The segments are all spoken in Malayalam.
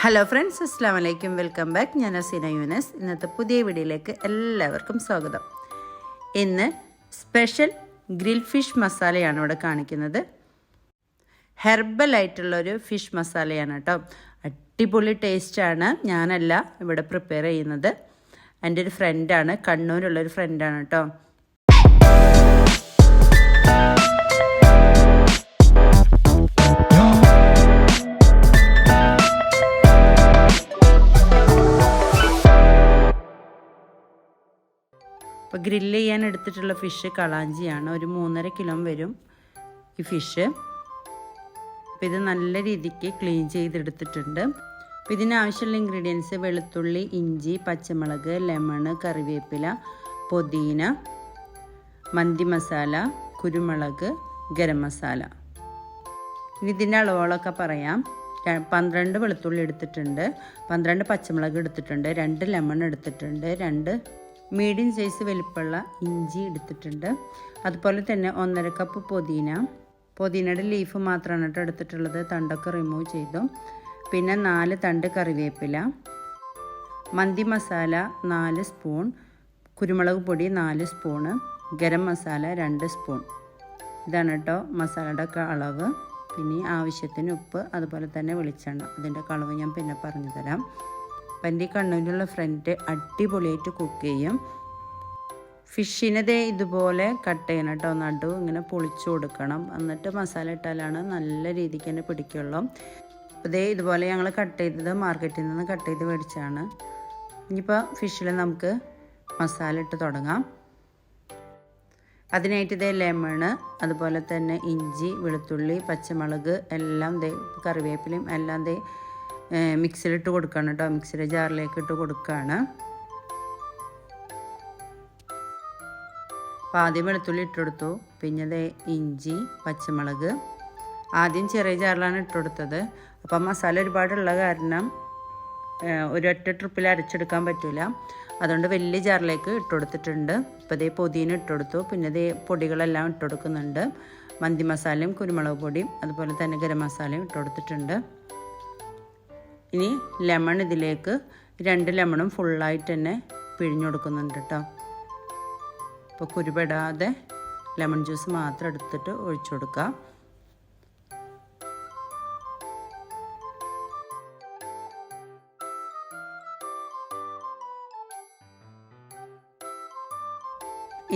ഹലോ ഫ്രണ്ട്സ് അസ്സാം വലൈക്കും വെൽക്കം ബാക്ക് ഞാൻ അസീന യൂനസ്. ഇന്നത്തെ പുതിയ വീഡിയോയിലേക്ക് എല്ലാവർക്കും സ്വാഗതം. ഇന്ന് സ്പെഷ്യൽ ഗ്രിൽ ഫിഷ് മസാലയാണ് ഇവിടെ കാണിക്കുന്നത്. ഹെർബലായിട്ടുള്ളൊരു ഫിഷ് മസാലയാണ് കേട്ടോ. അടിപൊളി ടേസ്റ്റാണ് ഞാനല്ല ഇവിടെ പ്രിപ്പയർ ചെയ്യുന്നത്. എന്റെ ഒരു ഫ്രണ്ടാണ് കണ്ണൂരുള്ളൊരു ഫ്രണ്ടാണ് കേട്ടോ. അപ്പോൾ ഗ്രില്ല് ചെയ്യാൻ എടുത്തിട്ടുള്ള ഫിഷ് കളാഞ്ചിയാണ്. ഒരു മൂന്നര കിലോ വരും ഈ ഫിഷ് അപ്പോൾ ഇത് നല്ല രീതിക്ക് ക്ലീൻ ചെയ്തെടുത്തിട്ടുണ്ട്. അപ്പോൾ ഇതിനാവശ്യമുള്ള ഇൻഗ്രീഡിയൻസ് വെളുത്തുള്ളി ഇഞ്ചി പച്ചമുളക് ലെമണ് കറിവേപ്പില പുതിന മന്തി മസാല കുരുമുളക് ഗരം മസാല. ഇനി ഇതിന്റെ അളവുകളൊക്കെ പറയാം. പന്ത്രണ്ട് വെളുത്തുള്ളി എടുത്തിട്ടുണ്ട്. പന്ത്രണ്ട് പച്ചമുളക് എടുത്തിട്ടുണ്ട്. രണ്ട് ലെമൺ എടുത്തിട്ടുണ്ട്. രണ്ട് മീഡിയം സൈസ് വലിപ്പമുള്ള ഇഞ്ചി എടുത്തിട്ടുണ്ട്. അതുപോലെ തന്നെ ഒന്നര കപ്പ് പുതിന. പുതിനയുടെ ലീഫ് മാത്രമാണ് കേട്ടോ എടുത്തിട്ടുള്ളത്. തണ്ടൊക്കെ റിമൂവ് ചെയ്തു. പിന്നെ നാല് തണ്ട് കറിവേപ്പില. മന്തി മസാല നാല് സ്പൂൺ കുരുമുളക് പൊടി നാല് സ്പൂണ് ഗരം മസാല രണ്ട് സ്പൂൺ ഇതാണ് കേട്ടോ മസാലയുടെ അളവ്. പിന്നെ ആവശ്യത്തിന് ഉപ്പ് അതുപോലെ തന്നെ വെളിച്ചെണ്ണ. അതിന്റെ കളവ് ഞാൻ പിന്നെ പറഞ്ഞു തരാം അപ്പം കണ്ണൂരിലുള്ള ഫ്രണ്ട് അടിപൊളിയായിട്ട് കുക്ക് ചെയ്യും. ഫിഷിനെ ദേ ഇതുപോലെ കട്ട് ചെയ്യണം കേട്ടോ നടു ഇങ്ങനെ പൊളിച്ചു കൊടുക്കണം. എന്നിട്ട് മസാല ഇട്ടാലാണ് നല്ല രീതിക്ക് തന്നെ പിടിക്കുള്ളൂ. അപ്പോൾ ഇതേ ഇതുപോലെ ഞങ്ങൾ കട്ട് ചെയ്തത് മാർക്കറ്റിൽ നിന്ന് കട്ട് ചെയ്ത് മേടിച്ചാണ്. ഇനിയിപ്പോൾ ഫിഷിൽ നമുക്ക് മസാല ഇട്ട് തുടങ്ങാം. അതിനായിട്ട് ഇതേ ലെമണ് അതുപോലെ തന്നെ ഇഞ്ചി വെളുത്തുള്ളി പച്ചമുളക് എല്ലാം ദേ കറിവേപ്പിലയും എല്ലാം ദേ മിക്സിയിലിട്ട് കൊടുക്കുകയാണ് കേട്ടോ. മിക്സിയുടെ ജാറിലേക്ക് ഇട്ട് കൊടുക്കുകയാണ് അപ്പോൾ ആദ്യം വെളുത്തുള്ളി ഇട്ടെടുത്തു പിന്നെ ഇഞ്ചി പച്ചമുളക്. ആദ്യം ചെറിയ ജാറിലാണ് ഇട്ടുകൊടുത്തത് അപ്പം മസാല ഒരുപാടുള്ള കാരണം ഒരൊറ്റ ട്രിപ്പിൽ അരച്ചെടുക്കാൻ പറ്റില്ല അതുകൊണ്ട് വലിയ ജാറിലേക്ക് ഇട്ടുകൊടുത്തിട്ടുണ്ട് ഇപ്പോൾ ദേ പൊതിന ഇട്ടുകൊടുത്തു പിന്നെ ദേ പൊടികളെല്ലാം ഇട്ടുകൊടുക്കുന്നുണ്ട് മന്തി മസാലയും കുരുമുളക് പൊടിയും അതുപോലെ തന്നെ ഗരം മസാലയും ഇട്ടുകൊടുത്തിട്ടുണ്ട് ഇനി ലെമൺ ഇതിലേക്ക് രണ്ട് ലെമണും ഫുള്ളായിട്ട് തന്നെ പിഴിഞ്ഞു കൊടുക്കുന്നുണ്ട് കേട്ടോ. അപ്പോൾ കുരുപെടാതെ ലെമൺ ജ്യൂസ് മാത്രം എടുത്തിട്ട് ഒഴിച്ചു കൊടുക്കുക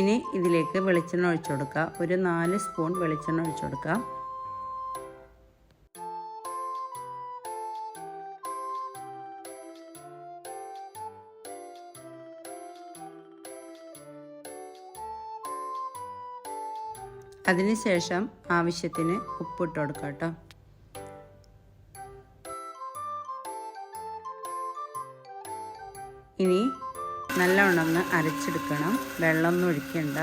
ഇനി ഇതിലേക്ക് വെളിച്ചെണ്ണ ഒഴിച്ചു കൊടുക്കുക ഒരു നാല് സ്പൂൺ വെളിച്ചെണ്ണ ഒഴിച്ചു കൊടുക്കുക അതിനുശേഷം ആവശ്യത്തിന് ഉപ്പിട്ട് കൊടുക്കുക കേട്ടോ. ഇനി നല്ലവണ്ണം ഒന്ന് അരച്ചെടുക്കണം. വെള്ളമൊന്നും ഒഴിക്കണ്ട.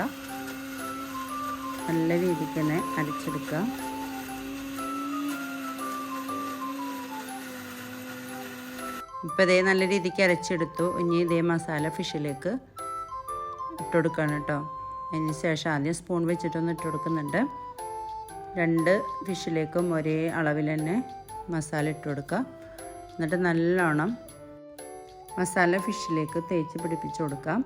നല്ല രീതിക്ക് തന്നെ അരച്ചെടുക്കാം. ഇപ്പോൾ ഇതേ നല്ല രീതിക്ക് അരച്ചെടുത്തു. ഇനി ഇതേ മസാല ഫിഷിലേക്ക് ഇട്ടുകൊടുക്കണം കേട്ടോ. അതിന് ശേഷം ആദ്യം സ്പൂൺ വെച്ചിട്ടൊന്ന് ഇട്ട് കൊടുക്കുന്നുണ്ട്. രണ്ട് ഫിഷിലേക്കും ഒരേ അളവിൽ തന്നെ മസാല ഇട്ട് കൊടുക്കുക. എന്നിട്ട് നല്ലോണം മസാല ഫിഷിലേക്ക് തേച്ച് പിടിപ്പിച്ച് കൊടുക്കാം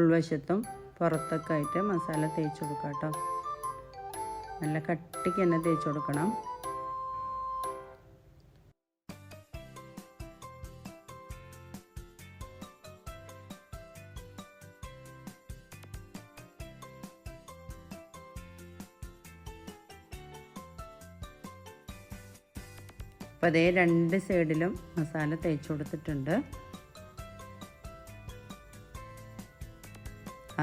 ഉൾവശത്തും പുറത്തൊക്കെ ആയിട്ട് മസാല തേച്ച് കൊടുക്കാം കേട്ടോ. നല്ല കട്ടിക്ക് തന്നെ തേച്ച് കൊടുക്കണം. അപ്പോൾ അതേ രണ്ട് സൈഡിലും മസാല തേച്ച് കൊടുത്തിട്ടുണ്ട്.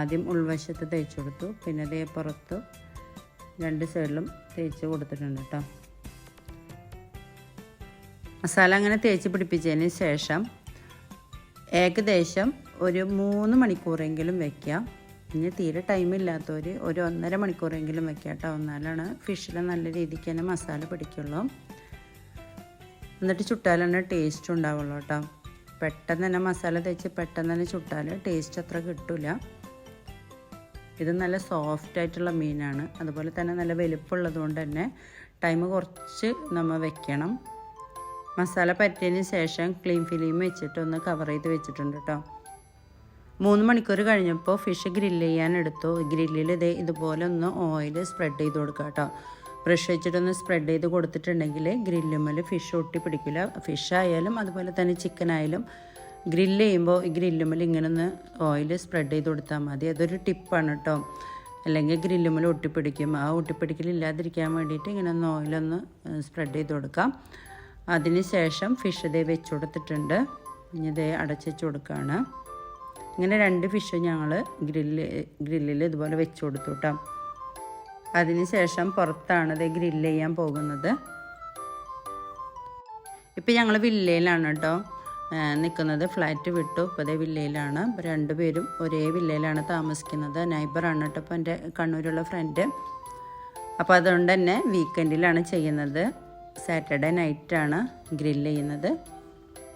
ആദ്യം ഉൾവശത്ത് തേച്ച് കൊടുത്തു. പിന്നെ അതേ പുറത്ത് രണ്ട് സൈഡിലും തേച്ച് കൊടുത്തിട്ടുണ്ട് കേട്ടോ മസാല അങ്ങനെ തേച്ച് പിടിപ്പിച്ചതിന് ശേഷം ഏകദേശം ഒരു മൂന്ന് മണിക്കൂറെങ്കിലും വെക്കാം. ഇനി തീരെ ടൈമില്ലാത്തവർ ഒരു ഒന്നര മണിക്കൂറെങ്കിലും വെക്കാം കേട്ടോ എന്നാലാണ് ഫിഷിൽ നല്ല രീതിക്ക് തന്നെ മസാല പിടിക്കുള്ളൂ. എന്നിട്ട് ചുട്ടാലാണ് ടേസ്റ്റ് ഉണ്ടാവുള്ളൂ കേട്ടോ. പെട്ടെന്ന് തന്നെ മസാല തേച്ച് പെട്ടെന്ന് തന്നെ ചുട്ടാൽ ടേസ്റ്റ് അത്ര കിട്ടില്ല ഇത് നല്ല സോഫ്റ്റ് ആയിട്ടുള്ള മീനാണ്. അതുപോലെ തന്നെ നല്ല വലുപ്പമുള്ളത് കൊണ്ട് തന്നെ ടൈം കുറച്ച് നമ്മൾ വെക്കണം. മസാല പറ്റിയതിന് ശേഷം ക്ലീൻ ഫിലിം വെച്ചിട്ട് ഒന്ന് കവർ ചെയ്ത് വെച്ചിട്ടുണ്ട് കേട്ടോ. മൂന്ന് മണിക്കൂർ കഴിഞ്ഞപ്പോൾ ഫിഷ് ഗ്രില്ല് ചെയ്യാൻ എടുത്തു. ഗ്രില്ലിൽ ഇതേ ഇതുപോലെ ഒന്ന് ഓയിൽ സ്പ്രെഡ് ചെയ്ത് കൊടുക്കുക കേട്ടോ. ബ്രഷ് വെച്ചിട്ടൊന്ന് സ്പ്രെഡ് ചെയ്ത് കൊടുത്തിട്ടുണ്ടെങ്കിൽ ഗ്രില്ലുമ്മൽ ഫിഷ് ഒട്ടി പിടിക്കില്ല ഫിഷ് ആയാലും അതുപോലെ തന്നെ ചിക്കൻ ആയാലും ഗ്രില്ല് ചെയ്യുമ്പോൾ ഈ ഗ്രില്ലുമ്മൽ ഇങ്ങനെ ഒന്ന് ഓയിൽ സ്പ്രെഡ് ചെയ്ത് കൊടുത്താൽ മതി. അതൊരു ടിപ്പാണ് കേട്ടോ അല്ലെങ്കിൽ ഗ്രില്ലുമ്മൽ ഒട്ടിപ്പിടിക്കും. ആ ഒട്ടിപ്പിടിക്കലില്ലാതിരിക്കാൻ വേണ്ടിയിട്ട് ഇങ്ങനെ ഒന്ന് ഓയിലൊന്ന് സ്പ്രെഡ് ചെയ്ത് കൊടുക്കാം. അതിന് ശേഷം ഫിഷ് ഇതേ വെച്ച് കൊടുത്തിട്ടുണ്ട്. ഇനി ഇതേ അടച്ചു കൊടുക്കുകയാണ് ഇങ്ങനെ രണ്ട് ഫിഷ് ഞങ്ങൾ ഗ്രില്ല് ഗ്രില്ലിൽ ഇതുപോലെ വെച്ച് കൊടുത്തു കേട്ടോ അതിന് ശേഷം പുറത്താണ് ഇത് ഗ്രില്ല് ചെയ്യാൻ പോകുന്നത്. ഇപ്പം ഞങ്ങൾ വില്ലയിലാണ് കേട്ടോ നിൽക്കുന്നത് ഫ്ലാറ്റ് വിട്ടു. ഇപ്പോൾ അതേ വില്ലയിലാണ്. രണ്ടുപേരും ഒരേ വില്ലയിലാണ് താമസിക്കുന്നത്. നൈബറാണ് കേട്ടോ ഇപ്പോൾ എന്റെ കണ്ണൂരുള്ള ഫ്രണ്ട് അപ്പോൾ അതുകൊണ്ട് തന്നെ വീക്കെൻഡിലാണ് ചെയ്യുന്നത്. സാറ്റർഡേ നൈറ്റാണ് ഗ്രില്ല് ചെയ്യുന്നത്.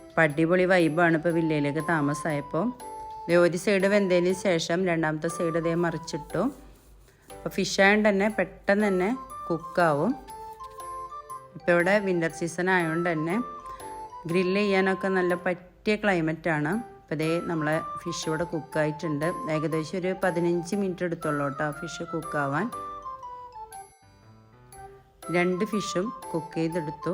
അപ്പം അടിപൊളി വൈബാണ് ഇപ്പോൾ വില്ലയിലേക്ക് താമസമായപ്പോൾ ഒരു സൈഡ് വെന്തതിന് ശേഷം രണ്ടാമത്തെ സൈഡ് ഇതേ മറിച്ചിട്ടു. അപ്പോൾ ഫിഷ് ആയതുകൊണ്ട് തന്നെ പെട്ടെന്ന് തന്നെ കുക്കാവും ഇപ്പോൾ ഇവിടെ വിന്റർ സീസൺ ആയതുകൊണ്ട് തന്നെ ഗ്രില്ല് ചെയ്യാനൊക്കെ നല്ല പറ്റിയ ക്ലൈമറ്റാണ് അപ്പോൾ ഇതേ നമ്മളെ ഫിഷ് ഇവിടെ കുക്കായിട്ടുണ്ട് ഏകദേശം ഒരു പതിനഞ്ച് മിനിറ്റ് എടുത്തുള്ളൂ കേട്ടോ ഫിഷ് കുക്കാവാൻ രണ്ട് ഫിഷും കുക്ക് ചെയ്തെടുത്തു.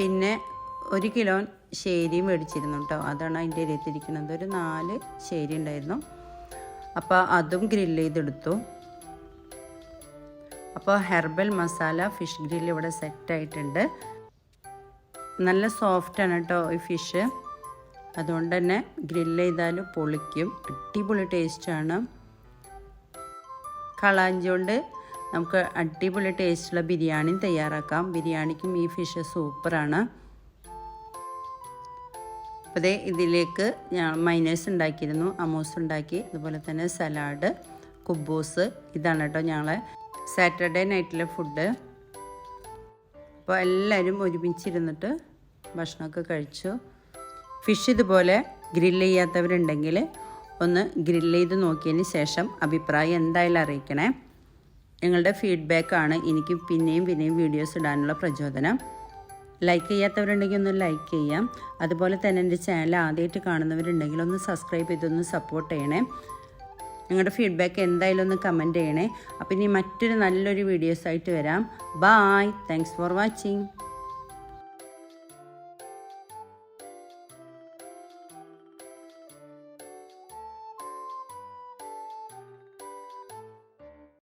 പിന്നെ ഒരു കിലോ ശേരി മേടിച്ചിരുന്നു കേട്ടോ അതാണ് അതിന്റെ ഇരത്തിരിക്കുന്നത് ഒരു നാല് ശേരി ഉണ്ടായിരുന്നു. അപ്പോൾ അതും ഗ്രില്ല് ചെയ്തെടുത്തു. അപ്പോൾ ഹെർബൽ മസാല ഫിഷ് ഗ്രില്ല് ഇവിടെ സെറ്റ് ആയിട്ടുണ്ട്. നല്ല സോഫ്റ്റ് ആണ് കേട്ടോ ഈ ഫിഷ് അതുകൊണ്ട് തന്നെ ഗ്രില്ല് ചെയ്താൽ പൊളിക്കും. അടിപൊളി ടേസ്റ്റാണ് കളാഞ്ചി കൊണ്ട് നമുക്ക് അടിപൊളി ടേസ്റ്റുള്ള ബിരിയാണി തയ്യാറാക്കാം. ബിരിയാണിക്കും ഈ ഫിഷ് സൂപ്പറാണ് അപ്പോൾ അതേ ഇതിലേക്ക് ഞാൻ മൈനേഴ്സ് ഉണ്ടാക്കിയിരുന്നു അമൂസ് ഉണ്ടാക്കി അതുപോലെ തന്നെ സലാഡ് കുബൂസ് ഇതാണ് കേട്ടോ ഞങ്ങളെ സാറ്റർഡേ നൈറ്റിലെ ഫുഡ് അപ്പോൾ എല്ലാവരും ഒരുമിച്ചിരുന്നിട്ട് ഭക്ഷണമൊക്കെ കഴിച്ചു. ഫിഷ് ഇതുപോലെ ഗ്രില്ല് ചെയ്യാത്തവരുണ്ടെങ്കിൽ ഒന്ന് ഗ്രില്ല് ചെയ്ത് നോക്കിയതിന് ശേഷം അഭിപ്രായം എന്തായാലും അറിയിക്കണേ. നിങ്ങളുടെ ഫീഡ്ബാക്കാണ് എനിക്ക് പിന്നെയും പിന്നെയും വീഡിയോസ് ഇടാനുള്ള പ്രചോദനം. ലൈക്ക് ചെയ്യാത്തവരുണ്ടെങ്കിൽ ഒന്ന് ലൈക്ക് ചെയ്യാം. അതുപോലെ തന്നെ എന്റെ ചാനൽ ആദ്യമായിട്ട് കാണുന്നവരുണ്ടെങ്കിൽ ഒന്ന് സബ്സ്ക്രൈബ് ചെയ്തൊന്ന് സപ്പോർട്ട് ചെയ്യണേ. നിങ്ങളുടെ ഫീഡ്ബാക്ക് എന്തായാലും ഒന്ന് കമന്റ് ചെയ്യണേ. അപ്പം ഇനി മറ്റൊരു നല്ലൊരു വീഡിയോസായിട്ട് വരാം. Bye thanks for watching